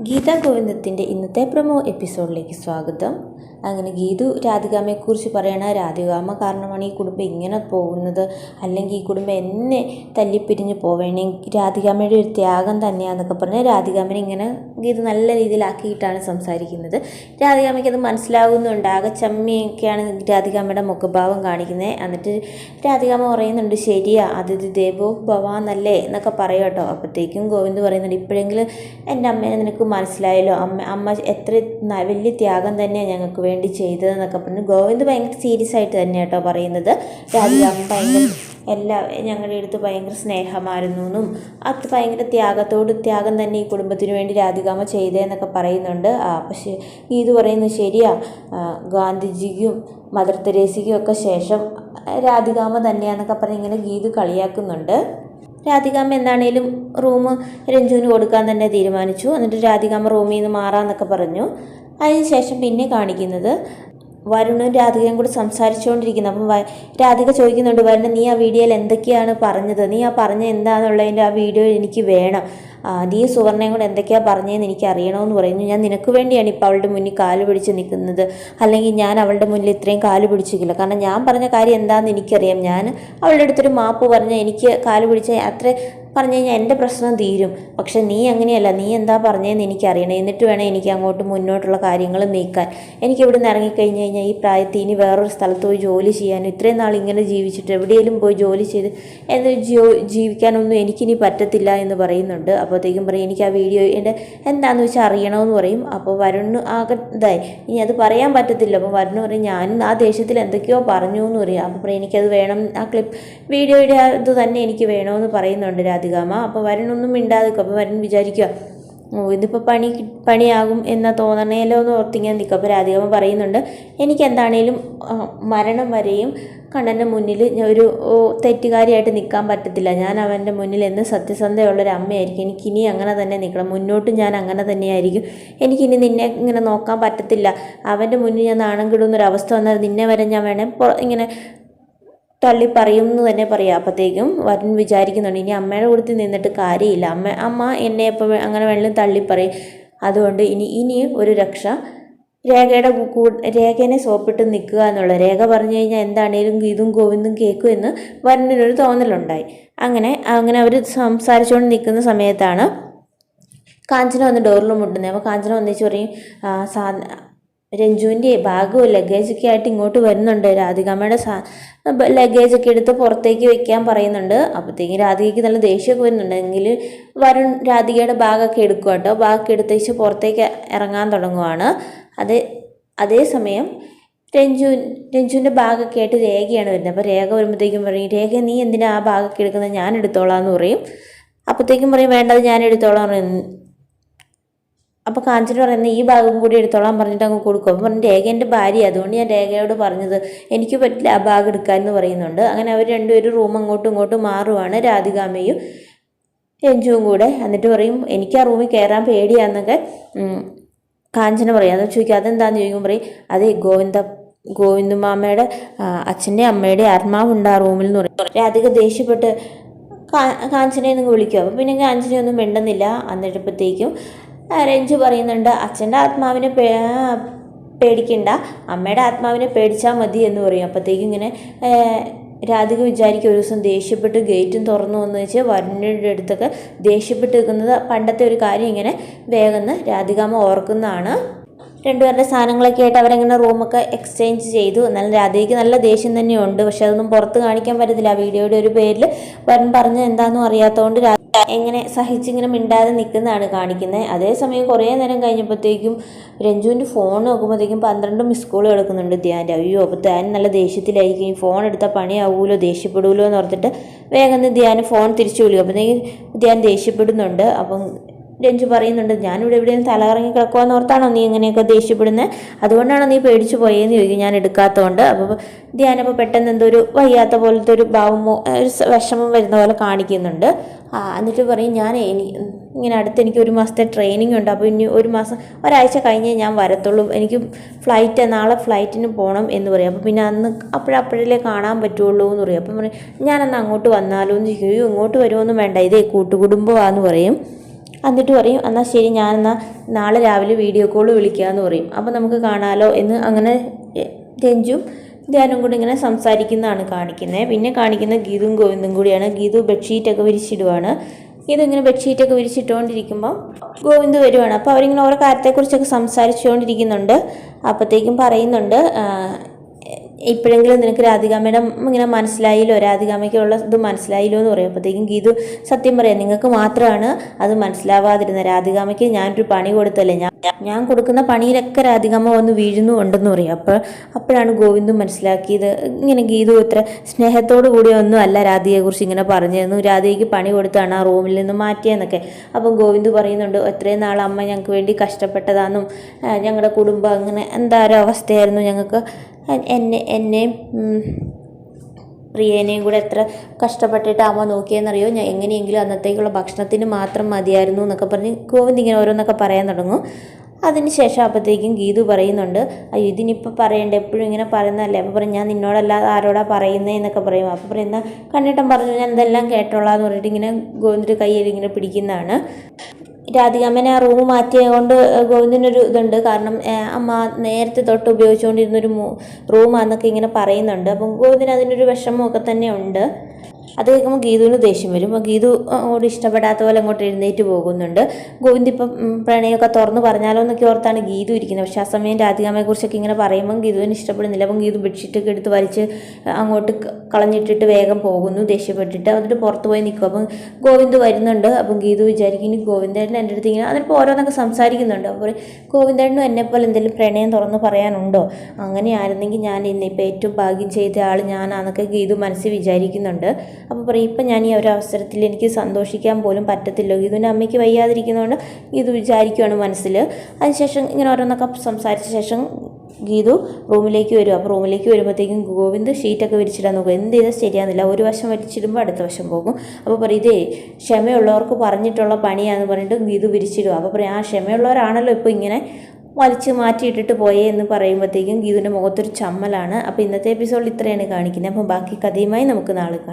ഗീതാ ഗോവിന്ദത്തിന്റെ ഇന്നത്തെ പ്രമോ എപ്പിസോഡിലേക്ക് സ്വാഗതം. അങ്ങനെ ഗീതു രാധികാമ്മയെക്കുറിച്ച് പറയണ രാധികാമ കാരണമാണ് ഈ കുടുംബം ഇങ്ങനെ പോകുന്നത്. അല്ലെങ്കിൽ ഈ കുടുംബം എന്നെ തല്ലിപ്പിരിഞ്ഞ് പോവേണേ. രാധികാമ്മയുടെ ഒരു ത്യാഗം തന്നെയാണെന്നൊക്കെ പറഞ്ഞ് രാധികാമ്മനെ ഇങ്ങനെ ഗീതു നല്ല രീതിയിലാക്കിയിട്ടാണ് സംസാരിക്കുന്നത്. രാധികാമ്മയ്ക്ക് അത് മനസ്സിലാകുന്നുണ്ട്. ആകെ ചമ്മിയൊക്കെയാണ് രാധികാമ്മയുടെ മുഖഭാവം കാണിക്കുന്നത്. എന്നിട്ട് രാധികാമ്മ പറയുന്നുണ്ട് ശരിയാ അതിഥി ദേവോ ഭവാന്നല്ലേ? എന്നൊക്കെ പറയും കേട്ടോ. അപ്പോഴത്തേക്കും ഗോവിന്ദ് പറയുന്നുണ്ട് ഇപ്പോഴെങ്കിലും എന്റെ അമ്മേനെ നിനക്ക് മനസ്സിലായല്ലോ. അമ്മ അമ്മ എത്ര വലിയ ത്യാഗം തന്നെയാണ് ഞങ്ങൾക്ക് വേണ്ടി ചെയ്തതെന്നൊക്കെ പറഞ്ഞു ഗോവിന്ദ് ഭയങ്കര സീരിയസ് ആയിട്ട് തന്നെ കേട്ടോ പറയുന്നത്. രാധികാമ്മ ഭയങ്കര എല്ലാ ഞങ്ങളുടെ അടുത്ത് ഭയങ്കര സ്നേഹമായിരുന്നു എന്നും അത് ഭയങ്കര ത്യാഗത്തോട് ത്യാഗം തന്നെ ഈ കുടുംബത്തിന് വേണ്ടി രാധികാമ്മ ചെയ്തതെന്നൊക്കെ പറയുന്നുണ്ട്. ആ പക്ഷേ ഇത് പറയുന്നത് ശരിയാ. ഗാന്ധിജിക്കും മദർ തെരേസയ്ക്കും ഒക്കെ ശേഷം രാധികാമ്മ തന്നെയാന്നൊക്കെ പറഞ്ഞ് ഇങ്ങനെ ഗീതു കളിയാക്കുന്നുണ്ട്. രാധികാമ്മ എന്താണേലും റൂം രഞ്ജുവിന് കൊടുക്കാൻ തന്നെ തീരുമാനിച്ചു. എന്നിട്ട് രാധികാമ്മ റൂമിൽ നിന്ന് മാറാമെന്നൊക്കെ പറഞ്ഞു. അതിനുശേഷം പിന്നെ കാണിക്കുന്നത് വരുണും രാധികയും കൂടി സംസാരിച്ചുകൊണ്ടിരിക്കുന്നു. അപ്പം രാധിക ചോദിക്കുന്നുണ്ട് വരുണ നീ ആ വീഡിയോയിൽ എന്തൊക്കെയാണ് പറഞ്ഞത്? നീ ആ പറഞ്ഞ എന്താണെന്നുള്ളതിന്റെ ആ വീഡിയോ എനിക്ക് വേണം. നീ സുവർണയും കൂടെ എന്തൊക്കെയാണ് പറഞ്ഞതെന്ന് എനിക്ക് അറിയണമെന്ന് പറയുന്നു. ഞാൻ നിനക്ക് വേണ്ടിയാണ് ഇപ്പോൾ അവളുടെ മുന്നിൽ കാൽ പിടിച്ച് നിൽക്കുന്നത്. അല്ലെങ്കിൽ ഞാൻ അവളുടെ മുന്നിൽ ഇത്രയും കാൽ പിടിച്ചിരിക്കില്ല. കാരണം ഞാൻ പറഞ്ഞ കാര്യം എന്താണെന്ന് എനിക്കറിയാം. ഞാൻ അവളുടെ അടുത്തൊരു മാപ്പ് പറഞ്ഞ് എനിക്ക് കാൽ പിടിച്ച അത്ര പറഞ്ഞു കഴിഞ്ഞാൽ എന്റെ പ്രശ്നം തീരും. പക്ഷെ നീ അങ്ങനെയല്ല. നീ എന്താ പറഞ്ഞതെന്ന് എനിക്കറിയണം. എന്നിട്ട് വേണം എനിക്ക് അങ്ങോട്ട് മുന്നോട്ടുള്ള കാര്യങ്ങൾ നീക്കാൻ. എനിക്ക് ഇവിടെ നിന്ന് ഇറങ്ങിക്കഴിഞ്ഞ് കഴിഞ്ഞാൽ ഈ പ്രായത്തിൽ ഇനി വേറൊരു സ്ഥലത്ത് പോയി ജോലി ചെയ്യാനും ഇത്രയും നാൾ ഇങ്ങനെ ജീവിച്ചിട്ട് എവിടെയെങ്കിലും പോയി ജോലി ചെയ്ത് എന്ത് ജോ ജീവിക്കാനൊന്നും എനിക്കിനി പറ്റത്തില്ല എന്ന് പറയുന്നുണ്ട്. അപ്പോഴത്തേക്കും പറയും എനിക്ക് ആ വീഡിയോ എന്റെ എന്താണെന്ന് വെച്ചാൽ അറിയണമെന്ന് പറയും. അപ്പോൾ വരുണ് ആകെ ഇതായി. ഇനി അത് പറയാൻ പറ്റത്തില്ല. അപ്പോൾ വരുണ് പറയും ഞാനും ആ ദേഷ്യത്തിൽ എന്തൊക്കെയോ പറഞ്ഞു എന്ന് പറയും. അപ്പോൾ പറയും എനിക്കത് വേണം. ആ ക്ലിപ്പ് വീഡിയോയുടെ ഇത് തന്നെ എനിക്ക് വേണമെന്ന് പറയുന്നുണ്ട് രാധികാമ്മ അപ്പോൾ വരനൊന്നും മിണ്ടാതിക്കും അപ്പോൾ വരൻ വിചാരിക്കുക ഇതിപ്പോൾ പണി പണിയാകും എന്ന തോന്നണേലോ എന്ന് ഓർത്തിങ്ങനെ നിൽക്കും. അപ്പോൾ രാധികമ്മ പറയുന്നുണ്ട് എനിക്ക് എന്താണേലും മരണം വരെയും കണ്ണന്റെ മുന്നിൽ ഒരു തെറ്റുകാരിയായിട്ട് നിൽക്കാൻ പറ്റത്തില്ല. ഞാൻ അവന്റെ മുന്നിൽ എന്ന് സത്യസന്ധയുള്ളൊരു അമ്മയായിരിക്കും. എനിക്കിനി അങ്ങനെ തന്നെ നിൽക്കണം. മുന്നോട്ടും ഞാൻ അങ്ങനെ തന്നെയായിരിക്കും. എനിക്കിനി നിന്നെ ഇങ്ങനെ നോക്കാൻ പറ്റത്തില്ല. അവന്റെ മുന്നിൽ ഞാൻ നാണം കിടുന്നൊരവസ്ഥ വന്നാൽ നിന്നെ വരെ ഞാൻ വേണേൽ ഇങ്ങനെ തള്ളി പറയും എന്ന് തന്നെ പറയാം. അപ്പോഴത്തേക്കും വരൻ വിചാരിക്കുന്നുണ്ട് ഇനി അമ്മയുടെ കൂടത്തിൽ നിന്നിട്ട് കാര്യമില്ല. അമ്മ അമ്മ എന്നെ എപ്പോൾ അങ്ങനെ വേണമെങ്കിലും തള്ളിപ്പറയും അതുകൊണ്ട് ഇനി ഇനിയും ഒരു രക്ഷ. രേഖയുടെ കൂ രേഖേനെ സോപ്പിട്ട് നിൽക്കുക എന്നുള്ള രേഖ പറഞ്ഞു കഴിഞ്ഞാൽ എന്താണേലും ഗീതും ഗോവിന്ദും കേൾക്കും എന്ന് വരനൊരു തോന്നലുണ്ടായി. അങ്ങനെ അങ്ങനെ അവർ സംസാരിച്ചുകൊണ്ട് നിൽക്കുന്ന സമയത്താണ് കാഞ്ചന വന്ന് ഡോറിൽ മുട്ടുന്നത്. അപ്പോൾ കാഞ്ചന വന്നിച്ച് പറയും സാ രഞ്ജുവിന്റെ ബാഗും ലഗേജൊക്കെ ആയിട്ട് ഇങ്ങോട്ട് വരുന്നുണ്ട്. രാധികാമ്മയുടെ സാ ലഗേജൊക്കെ എടുത്ത് പുറത്തേക്ക് വെക്കാൻ പറയുന്നുണ്ട്. അപ്പോഴത്തേക്കും രാധികയ്ക്ക് നല്ല ദേഷ്യമൊക്കെ വരുന്നുണ്ട്. എങ്കിൽ വരുൺ രാധികയുടെ ബാഗൊക്കെ എടുക്കുക കേട്ടോ. ബാഗൊക്കെ എടുത്തേച്ച് പുറത്തേക്ക് ഇറങ്ങാൻ തുടങ്ങുവാണ്. അതേ അതേസമയം രഞ്ജു രഞ്ജുവിന്റെ ബാഗൊക്കെ ആയിട്ട് രേഖയാണ് വരുന്നത്. അപ്പോൾ രേഖ വരുമ്പോഴത്തേക്കും പറയും രേഖ നീ എന്തിനാ ആ ബാഗൊക്കെ എടുക്കുന്നത്? ഞാൻ എടുത്തോളാം എന്ന് പറയും. അപ്പോഴത്തേക്കും പറയും വേണ്ടത് ഞാൻ എടുത്തോളാം അപ്പോൾ കാഞ്ചന പറയുന്നത് ഈ ഭാഗം കൂടി എടുത്തോളാൻ പറഞ്ഞിട്ട് അങ്ങ് കൊടുക്കും. അപ്പോൾ പറഞ്ഞു രേഖ എന്റെ ഭാര്യ അതുകൊണ്ട് ഞാൻ രേഖയോട് പറഞ്ഞത് എനിക്ക് പറ്റില്ല ആ ഭാഗം എടുക്കാൻ എന്ന് പറയുന്നുണ്ട്. അങ്ങനെ അവർ രണ്ടുപേരും റൂം അങ്ങോട്ടും ഇങ്ങോട്ടും മാറുവാണ്. രാധികാമയും രഞ്ജുവും കൂടെ എന്നിട്ട് പറയും എനിക്ക് ആ റൂമിൽ കയറാൻ പേടിയാന്നൊക്കെ കാഞ്ചന പറയും. അത് ചോദിക്കും അതെന്താന്ന്? ചോദിക്കുമ്പോൾ പറയും അതെ ഗോവിന്ദ ഗോവിന്ദമാമയുടെ അച്ഛന്റെ അമ്മയുടെ ആത്മാവുണ്ട് ആ റൂമിൽ എന്ന് പറയും. രാധിക ദേഷ്യപ്പെട്ട് കാ- കാഞ്ചനയെ നിങ്ങൾ വിളിക്കും. അപ്പോൾ പിന്നെ കാഞ്ചനയൊന്നും മിണ്ടുന്നില്ല. എന്നിട്ടപ്പോഴത്തേക്കും രഞ്ജു പറയുന്നുണ്ട് അച്ഛന്റെ ആത്മാവിനെ പേടിക്കണ്ട. അമ്മയുടെ ആത്മാവിനെ പേടിച്ചാൽ മതി എന്ന് പറയും. അപ്പോഴത്തേക്കും ഇങ്ങനെ രാധിക വിചാരിക്കും ഒരു ദിവസം ദേഷ്യപ്പെട്ട് ഗേറ്റും തുറന്നു വന്നു വെച്ച് വരുണിന്റെ അടുത്തൊക്കെ ദേഷ്യപ്പെട്ട് നിൽക്കുന്നത് പണ്ടത്തെ ഒരു കാര്യം ഇങ്ങനെ വേഗം രാധികാമ്മ ഓർക്കുന്നതാണ്. രണ്ടുപേരുടെ സാധനങ്ങളൊക്കെ ആയിട്ട് അവരങ്ങനെ റൂമൊക്കെ എക്സ്ചേഞ്ച് ചെയ്തു. എന്നാലും രാധയ്ക്ക് നല്ല ദേഷ്യം തന്നെയുണ്ട്. പക്ഷെ അതൊന്നും പുറത്ത് കാണിക്കാൻ പറ്റത്തില്ല. ആ വീഡിയോയുടെ ഒരു പേരിൽ വരൻ പറഞ്ഞ് എന്താണെന്നും അറിയാത്തതുകൊണ്ട് എങ്ങനെ സഹിച്ചിങ്ങനെ മിണ്ടാതെ നിൽക്കുന്നതാണ് കാണിക്കുന്നത് അതേസമയം കുറേ നേരം കഴിഞ്ഞപ്പോഴത്തേക്കും രഞ്ജുവിന്റെ ഫോൺ നോക്കുമ്പോഴത്തേക്കും പന്ത്രണ്ട് മിസ് കോൾ കിടക്കുന്നുണ്ട് ധ്യാന്റെ അയ്യോ അപ്പോൾ ധ്യാൻ നല്ല ദേഷ്യത്തിലായിരിക്കും. ഈ ഫോൺ എടുത്താൽ പണിയാവൂലോ ദേഷ്യപ്പെടൂലോ എന്ന് ഓർത്തിട്ട് വേഗം ധ്യാൻ ഫോൺ തിരിച്ചു വിളിക്കും. അപ്പോഴത്തേക്കും ധ്യാൻ ദേഷ്യപ്പെടുന്നുണ്ട്. അപ്പം രഞ്ജു പറയുന്നുണ്ട് ഞാനിവിടെ എവിടെയും തലകറങ്ങി കിടക്കുവാന്ന് ഓർത്താണോ നീ ഇങ്ങനെയൊക്കെ ദേഷ്യപ്പെടുന്നത് അതുകൊണ്ടാണോ നീ പേടിച്ചു പോയെന്ന് ചോദിക്കും ഞാൻ എടുക്കാത്തതുകൊണ്ട് അപ്പോൾ ധ്യാനപ്പോൾ പെട്ടെന്ന് എന്തോ ഒരു വയ്യാത്ത പോലത്തെ ഒരു ഭാവമോ ഒരു വിഷമം വരുന്ന പോലെ കാണിക്കുന്നുണ്ട്. എന്നിട്ട് പറയും ഞാൻ ഇനി ഇങ്ങനെ അടുത്ത് എനിക്ക് ഒരു മാസത്തെ ട്രെയിനിങ് ഉണ്ട്. അപ്പോൾ ഇനി ഒരു മാസം ഒരാഴ്ച കഴിഞ്ഞേ ഞാൻ വരത്തുള്ളൂ. എനിക്ക് ഫ്ലൈറ്റ് നാളെ ഫ്ലൈറ്റിന് പോകണം എന്ന് പറയും. അപ്പോൾ പിന്നെ അന്ന് അപ്പോഴപ്പോഴല്ലേ കാണാൻ പറ്റുള്ളൂ എന്ന് പറയും. അപ്പം പറയും ഞാനന്ന് അങ്ങോട്ട് വന്നാലോ എന്ന് ചോദിക്കും ഇങ്ങോട്ട് വരുമോന്നും വേണ്ട. ഇതേ കൂട്ടുകുടുംബമാണെന്ന് പറയും. എന്നിട്ട് പറയും എന്നാൽ ശരി ഞാൻ എന്നാൽ നാളെ രാവിലെ വീഡിയോ കോൾ വിളിക്കാമെന്ന് പറയും. അപ്പോൾ നമുക്ക് കാണാമല്ലോ എന്ന് അങ്ങനെ രഞ്ജും ധ്യാനും കൂടി ഇങ്ങനെ സംസാരിക്കുന്നതാണ് കാണിക്കുന്നത് പിന്നെ കാണിക്കുന്ന ഗീതും ഗോവിന്ദും കൂടിയാണ്. ഗീതു ബെഡ്ഷീറ്റൊക്കെ വിരിച്ചിടുവാണ്. ഗീതു ഇങ്ങനെ ബെഡ്ഷീറ്റൊക്കെ വിരിച്ചിട്ടുകൊണ്ടിരിക്കുമ്പോൾ ഗോവിന്ദ് വരുവാണ്. അപ്പോൾ അവരിങ്ങനെ ഓരോ കാര്യത്തെക്കുറിച്ചൊക്കെ സംസാരിച്ചുകൊണ്ടിരിക്കുന്നുണ്ട്. അപ്പോഴത്തേക്കും പറയുന്നുണ്ട് ഇപ്പോഴെങ്കിലും നിനക്ക് രാധികാമ്മയുടെ ഇങ്ങനെ മനസ്സിലായില്ലോ? രാധികാമ്മയ്ക്കുള്ള ഇത് മനസ്സിലായില്ലോ എന്ന് പറയും. അപ്പോഴത്തേക്കും ഗീതു സത്യം പറയാം നിങ്ങൾക്ക് മാത്രമാണ് അത് മനസ്സിലാവാതിരുന്നത്. രാധികാമ്മയ്ക്ക് ഞാനൊരു പണി കൊടുത്തല്ലേ? ഞാൻ ഞാൻ കൊടുക്കുന്ന പണിയിലൊക്കെ രാധികമ്മ വന്ന് വീഴുന്നുണ്ടെന്ന് പറയും. അപ്പോൾ അപ്പോഴാണ് ഗോവിന്ദും മനസ്സിലാക്കിയത്. ഇങ്ങനെ ഗീതു ഇത്ര സ്നേഹത്തോടു കൂടി ഒന്നും അല്ല രാധികയെക്കുറിച്ച് ഇങ്ങനെ പറഞ്ഞിരുന്നു. രാധികയ്ക്ക് പണി കൊടുത്താണ് ആ റൂമിൽ നിന്ന് മാറ്റിയെന്നൊക്കെ. അപ്പം ഗോവിന്ദ് പറയുന്നുണ്ട് എത്രയും നാൾ അമ്മ ഞങ്ങൾക്ക് വേണ്ടി കഷ്ടപ്പെട്ടതാണെന്നും ഞങ്ങളുടെ കുടുംബം അങ്ങനെ എന്താ ഒരു അവസ്ഥയായിരുന്നു ഞങ്ങൾക്ക്. എന്നെ എന്നെ പ്രിയേനെയും കൂടെ എത്ര കഷ്ടപ്പെട്ടിട്ട് അമ്മ നോക്കിയെന്നറിയോ? ഞാൻ എങ്ങനെയെങ്കിലും അന്നത്തേക്കുള്ള ഭക്ഷണത്തിന് മാത്രം മതിയായിരുന്നു എന്നൊക്കെ പറഞ്ഞ് ഗോവിന്ദ് ഇങ്ങനെ ഓരോന്നൊക്കെ പറയാൻ തുടങ്ങും. അതിന് ശേഷം അപ്പോഴത്തേക്കും ഗീതു പറയുന്നുണ്ട് അയ്യോ ഇതിനിപ്പോൾ പറയണ്ട എപ്പോഴും ഇങ്ങനെ പറയുന്നതല്ലേ? അപ്പോൾ പറയും ഞാൻ നിന്നോടല്ലാതെ ആരോടാ പറയുന്നത് എന്നൊക്കെ പറയും. അപ്പോൾ പറയുന്ന കണ്ണിട്ടം പറഞ്ഞു ഞാൻ എന്തെല്ലാം കേട്ടോളാന്ന് പറഞ്ഞിട്ട് ഇങ്ങനെ ഗോവിന്ദ് കയ്യിൽ ഇങ്ങനെ പിടിക്കുന്നതാണ്. രാധികാമ്മനെ ആ റൂം മാറ്റിയതുകൊണ്ട് ഗോവിന്ദിനൊരു ഇതുണ്ട്. കാരണം അമ്മ നേരത്തെ തൊട്ട് ഉപയോഗിച്ചുകൊണ്ടിരുന്നൊരു റൂമാന്നൊക്കെ ഇങ്ങനെ പറയുന്നുണ്ട്. അപ്പം ഗോവിന്ദിന് അതിനൊരു വിഷമമൊക്കെ തന്നെ ഉണ്ട് അത് കേൾക്കുമ്പോൾ ഗീതുവിന് ദേഷ്യം വരും. അപ്പോൾ ഗീതു അങ്ങോട്ട് ഇഷ്ടപ്പെടാത്ത പോലെ അങ്ങോട്ട് എഴുന്നേറ്റ് പോകുന്നുണ്ട്. ഗോവിന്ദ് ഇപ്പം പ്രണയമൊക്കെ തുറന്ന് പറഞ്ഞാലോ എന്നൊക്കെ ഓർത്താണ് ഗീതു ഇരിക്കുന്നത്. പക്ഷേ ആ സമയം രാധികാമ്മയെക്കുറിച്ചൊക്കെ ഇങ്ങനെ പറയുമ്പം ഗീതുവിന് ഇഷ്ടപ്പെടുന്നില്ല. അപ്പം ഗീതു ബെഡ്ഷീറ്റൊക്കെ എടുത്ത് വലിച്ച് അങ്ങോട്ട് കളഞ്ഞിട്ടിട്ട് വേഗം പോകുന്നു ദേഷ്യപ്പെട്ടിട്ട്. എന്നിട്ട് പുറത്ത് പോയി നിൽക്കും. അപ്പം ഗോവിന്ദ് വരുന്നുണ്ട്. അപ്പം ഗീതു വിചാരിക്കും ഇനി ഗോവിന്ദേട്ടൻ എന്റെ അടുത്ത് ഇങ്ങനെ അതിപ്പോൾ ഓരോന്നൊക്കെ സംസാരിക്കുന്നുണ്ട്. അപ്പോൾ ഗോവിന്ദേട്ടനും എന്നെപ്പോലെ എന്തെങ്കിലും പ്രണയം തുറന്ന് പറയാനുണ്ടോ? അങ്ങനെയായിരുന്നെങ്കിൽ ഞാൻ ഇന്നിപ്പോൾ ഏറ്റവും ഭാഗ്യം ചെയ്ത ആൾ ഞാനാന്നൊക്കെ ഗീതു മനസ്സിൽ വിചാരിക്കുന്നുണ്ട്. അപ്പോൾ പറയും ഇപ്പം ഞാൻ ഈ ഒരു അവസരത്തിൽ എനിക്ക് സന്തോഷിക്കാൻ പോലും പറ്റത്തില്ലോ. ഗീതുവിന്റെ അമ്മയ്ക്ക് വയ്യാതിരിക്കുന്നതുകൊണ്ട് ഇത് വിചാരിക്കുകയാണ് മനസ്സിൽ അതിനുശേഷം ഇങ്ങനെ ഓരോന്നൊക്കെ സംസാരിച്ച ശേഷം ഗീതു റൂമിലേക്ക് വരും. അപ്പോൾ റൂമിലേക്ക് വരുമ്പോഴത്തേക്കും ഗോവിന്ദ് ഷീറ്റൊക്കെ വിരിച്ചിടാൻ നോക്കും. എന്ത് ചെയ്താൽ ശരിയാകുന്നില്ല ഒരു വശം വലിച്ചിടുമ്പോൾ അടുത്ത വശം പോകും. അപ്പോൾ പറയും ഇതേ ക്ഷമയുള്ളവർക്ക് പറഞ്ഞിട്ടുള്ള പണിയാന്ന് പറഞ്ഞിട്ട് ഗീതു വിരിച്ചിടും അപ്പോൾ പറയും ആ ക്ഷമയുള്ളവരാണല്ലോ ഇപ്പോൾ ഇങ്ങനെ വലിച്ച് മാറ്റിയിട്ടിട്ട് പോയേ എന്ന് പറയുമ്പോഴത്തേക്കും ഗീതുവിന്റെ മുഖത്തൊരു ചമ്മലാണ്. അപ്പോൾ ഇന്നത്തെ എപ്പിസോഡിൽ ഇത്രയാണ് കാണിക്കുന്നത്. അപ്പോൾ ബാക്കി കഥയുമായി നമുക്ക് നാളെ കാണാം.